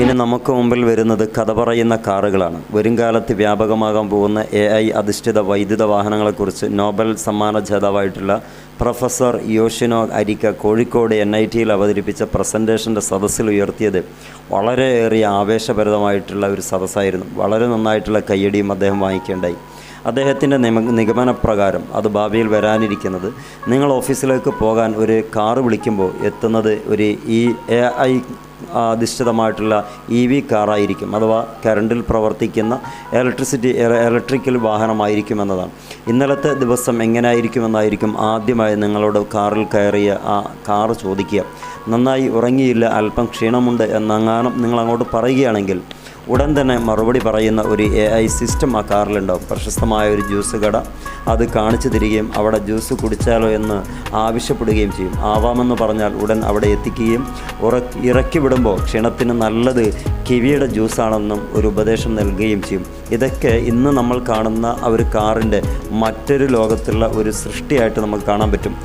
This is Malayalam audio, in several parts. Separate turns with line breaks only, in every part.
ഇനി നമുക്ക് മുമ്പിൽ വരുന്നത് കഥ പറയുന്ന കാറുകളാണ്. വരും കാലത്ത് വ്യാപകമാകാൻ പോകുന്ന എ ഐ അധിഷ്ഠിത വൈദ്യുത വാഹനങ്ങളെക്കുറിച്ച് നോബൽ സമ്മാന ജേതാവായിട്ടുള്ള പ്രൊഫസർ യോഷിനോ അരിക്ക കോഴിക്കോട് എൻ ഐ ടിയിൽ അവതരിപ്പിച്ച പ്രസന്റേഷന്റെ സദസ്സിൽ ഉയർത്തിയത് വളരെയേറെ ആവേശഭരിതമായിട്ടുള്ള ഒരു സദസ്സായിരുന്നു. വളരെ നന്നായിട്ടുള്ള കയ്യടിയും അദ്ദേഹം വാങ്ങിക്കേണ്ടായി. അദ്ദേഹത്തിന്റെ നിമ നിഗമനപ്രകാരം അത് ഭാവിയിൽ വരാനിരിക്കുന്നത് നിങ്ങൾ ഓഫീസിലേക്ക് പോകാൻ ഒരു കാറ് വിളിക്കുമ്പോൾ എത്തുന്നത് ഒരു ഈ എ ഐ അധിഷ്ഠിതമായിട്ടുള്ള ഇ വി കാറായിരിക്കും അഥവാ കറണ്ടിൽ പ്രവർത്തിക്കുന്ന ഇലക്ട്രിസിറ്റി ഇലക്ട്രിക്കൽ വാഹനമായിരിക്കും എന്നതാണ് ഇന്നലത്തെ ദിവസം എങ്ങനെയായിരിക്കുമെന്നായിരിക്കും ആദ്യമായി നിങ്ങളോട് കാറിൽ കയറിയ ആ കാറ് ചോദിക്കുക. നന്നായി ഉറങ്ങിയില്ല അല്പം ക്ഷീണമുണ്ട് എന്നങ്ങാനും നിങ്ങൾ അങ്ങോട്ട് പറയുകയാണെങ്കിൽ ഉടൻ തന്നെ മറുപടി പറയുന്ന ഒരു എ ഐ സിസ്റ്റം ആ കാറിലുണ്ടാവും. പ്രശസ്തമായ ഒരു ജ്യൂസ് കട. അത് കാണിച്ചു തരികയും അവിടെ ജ്യൂസ് കുടിച്ചാലോ എന്ന് ആവശ്യപ്പെടുകയും ചെയ്യും. ആവാമെന്ന് പറഞ്ഞാൽ ഉടൻ അവിടെ എത്തിക്കുകയും ഉറ ഇറക്കി വിടുമ്പോൾ ക്ഷീണത്തിന് നല്ലത് കിവിയുടെ ജ്യൂസാണെന്നും ഒരു ഉപദേശം നൽകുകയും ചെയ്യും. ഇതൊക്കെ ഇന്ന് നമ്മൾ കാണുന്ന ആ ഒരു കാറിന്റെ മറ്റൊരു ലോകത്തുള്ള ഒരു സൃഷ്ടിയായിട്ട് നമുക്ക് കാണാൻ പറ്റും.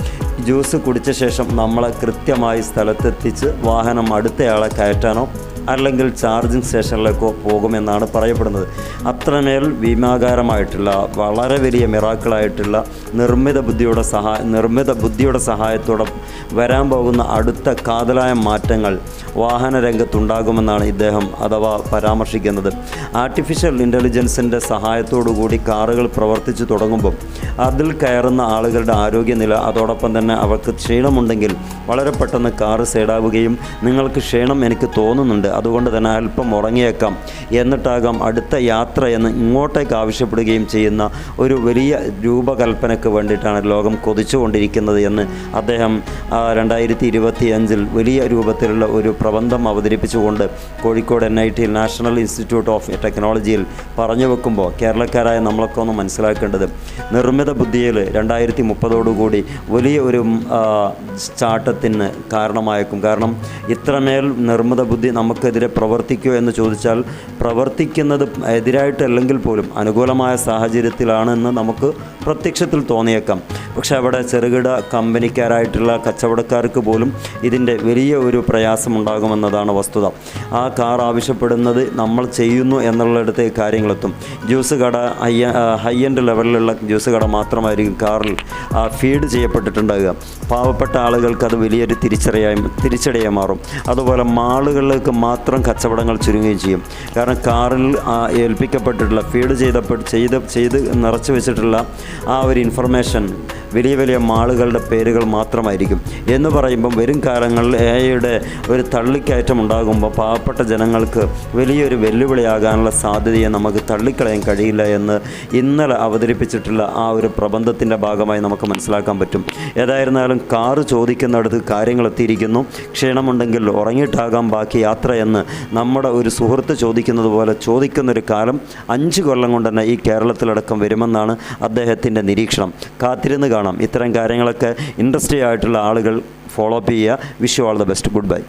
ജ്യൂസ് കുടിച്ച ശേഷം നമ്മളെ കൃത്യമായി സ്ഥലത്തെത്തിച്ച് വാഹനം അടുത്തയാളെ കയറ്റാനോ അല്ലെങ്കിൽ ചാർജിങ് സ്റ്റേഷനിലേക്കോ പോകുമെന്നാണ് പറയപ്പെടുന്നത്. അത്രമേൽ ഭീമാകാരമായിട്ടുള്ള വളരെ വലിയ മിറാക്കിളായിട്ടുള്ള നിർമ്മിത ബുദ്ധിയുടെ സഹായ നിർമ്മിത ബുദ്ധിയുടെ സഹായത്തോടെ വരാൻ പോകുന്ന അടുത്ത കാതലായ മാറ്റങ്ങൾ വാഹന രംഗത്തുണ്ടാകുമെന്നാണ് ഇദ്ദേഹം അഥവാ പരാമർശിക്കുന്നത്. ആർട്ടിഫിഷ്യൽ ഇന്റലിജൻസിന്റെ സഹായത്തോടുകൂടി കാറുകൾ പ്രവർത്തിച്ചു തുടങ്ങുമ്പോൾ അതിൽ കയറുന്ന ആളുകളുടെ ആരോഗ്യനില അതോടൊപ്പം തന്നെ അവർക്ക് ക്ഷീണമുണ്ടെങ്കിൽ വളരെ പെട്ടെന്ന് കാറ് സൈഡാവുകയും നിങ്ങൾക്ക് ക്ഷീണം എനിക്ക് തോന്നുന്നുണ്ട്. അതുകൊണ്ട് തന്നെ അല്പം ഉറങ്ങിയേക്കാം. എന്നിട്ടാകാം അടുത്ത യാത്ര എന്ന് ഇങ്ങോട്ടേക്ക് ആവശ്യപ്പെടുകയും ചെയ്യുന്ന ഒരു വലിയ രൂപകൽപ്പനയ്ക്ക് വേണ്ടിയിട്ടാണ് ലോകം കൊതിച്ചുകൊണ്ടിരിക്കുന്നത് എന്ന് അദ്ദേഹം രണ്ടായിരത്തി ഇരുപത്തി അഞ്ചിൽ വലിയ രൂപത്തിലുള്ള ഒരു പ്രബന്ധം അവതരിപ്പിച്ചുകൊണ്ട് കോഴിക്കോട് എൻ ഐ ടിയിൽ നാഷണൽ ഇൻസ്റ്റിറ്റ്യൂട്ട് ഓഫ് ടെക്നോളജിയിൽ പറഞ്ഞു വെക്കുമ്പോൾ കേരളക്കാരായ നമ്മളൊക്കെ ഒന്ന് മനസ്സിലാക്കേണ്ടത് നിർമ്മിത ബുദ്ധിയിൽ രണ്ടായിരത്തി മുപ്പതോടുകൂടി വലിയ ഒരു ചാട്ടത്തിന് കാരണമായേക്കും. കാരണം ഇത്രമേൽ നിർമ്മിത ബുദ്ധി നമുക്കെതിരെ പ്രവർത്തിക്കുമോ എന്ന് ചോദിച്ചാൽ പ്രവർത്തിക്കുന്നത് എതിരായിട്ടല്ലെങ്കിൽ പോലും അനുകൂലമായ സാഹചര്യത്തിലാണെന്ന് നമുക്ക് പ്രത്യക്ഷത്തിൽ തോന്നിയേക്കാം. പക്ഷേ അവിടെ ചെറുകിട കമ്പനിക്കാരായിട്ടുള്ള കച്ചവടക്കാർക്ക് പോലും ഇതിന്റെ വലിയ ഒരു പ്രയാസമുണ്ടാകുമെന്നതാണ് വസ്തുത. ആ കാർ ആവശ്യപ്പെടുന്നത് നമ്മൾ ചെയ്യുന്നു എന്നുള്ളിടത്ത് കാര്യങ്ങളെത്തും. ജ്യൂസ് കട ഹൈ ഹൈ എൻഡ് ലെവലിലുള്ള ജ്യൂസ് കട മാത്രമായിരിക്കും കാറിൽ ഫീഡ് ചെയ്യപ്പെട്ടിട്ടുണ്ടാകുക പാവപ്പെട്ട ആളുകൾക്ക് അത് വലിയൊരു തിരിച്ചറിയായി തിരിച്ചടിയായി മാറും. അതുപോലെ മാളുകളിലേക്ക് മാത്രം കച്ചവടങ്ങൾ ചുരുങ്ങുകയും ചെയ്യും. കാരണം കാറിൽ ഏൽപ്പിക്കപ്പെട്ടിട്ടുള്ള ഫീഡ് ചെയ്ത ചെയ്ത് ചെയ്ത് നിറച്ചു വെച്ചിട്ടുള്ള ആ ഒരു ഇൻഫർമേഷൻ വലിയ വലിയ മാളുകളുടെ പേരുകൾ മാത്രമായിരിക്കും. എന്ന് പറയുമ്പം വരും കാലങ്ങളിൽ എ ഐയുടെ ഒരു തള്ളിക്കയറ്റം ഉണ്ടാകുമ്പോൾ പാവപ്പെട്ട ജനങ്ങൾക്ക് വലിയൊരു വെല്ലുവിളിയാകാനുള്ള സാധ്യതയെ നമുക്ക് തള്ളിക്കളയാൻ കഴിയില്ല എന്ന് ഇന്നലെ അവതരിപ്പിച്ചിട്ടുള്ള ആ ഒരു പ്രബന്ധത്തിന്റെ ഭാഗമായി നമുക്ക് മനസ്സിലാക്കാൻ പറ്റും. ഏതായിരുന്നാലും കാറ് ചോദിക്കുന്നിടത്ത് കാര്യങ്ങൾ എത്തിയിരിക്കുന്നു. ക്ഷീണമുണ്ടെങ്കിൽ ഉറങ്ങിയിട്ടാകാം ബാക്കി യാത്ര എന്ന് നമ്മുടെ ഒരു സുഹൃത്ത് ചോദിക്കുന്നത് പോലെ ചോദിക്കുന്നൊരു കാലം അഞ്ച് കൊല്ലം കൊണ്ട് തന്നെ ഈ കേരളത്തിലടക്കം വരുമെന്നാണ് അദ്ദേഹത്തിന്റെ നിരീക്ഷണം. കാത്തിരുന്ന് കാണാം. ഇത്തരം കാര്യങ്ങളൊക്കെ ഇൻട്രസ്റ്റി ആയിട്ടുള്ള ആളുകൾ ഫോളോ അപ്പ് ചെയ്യുക. Wish all the best good bye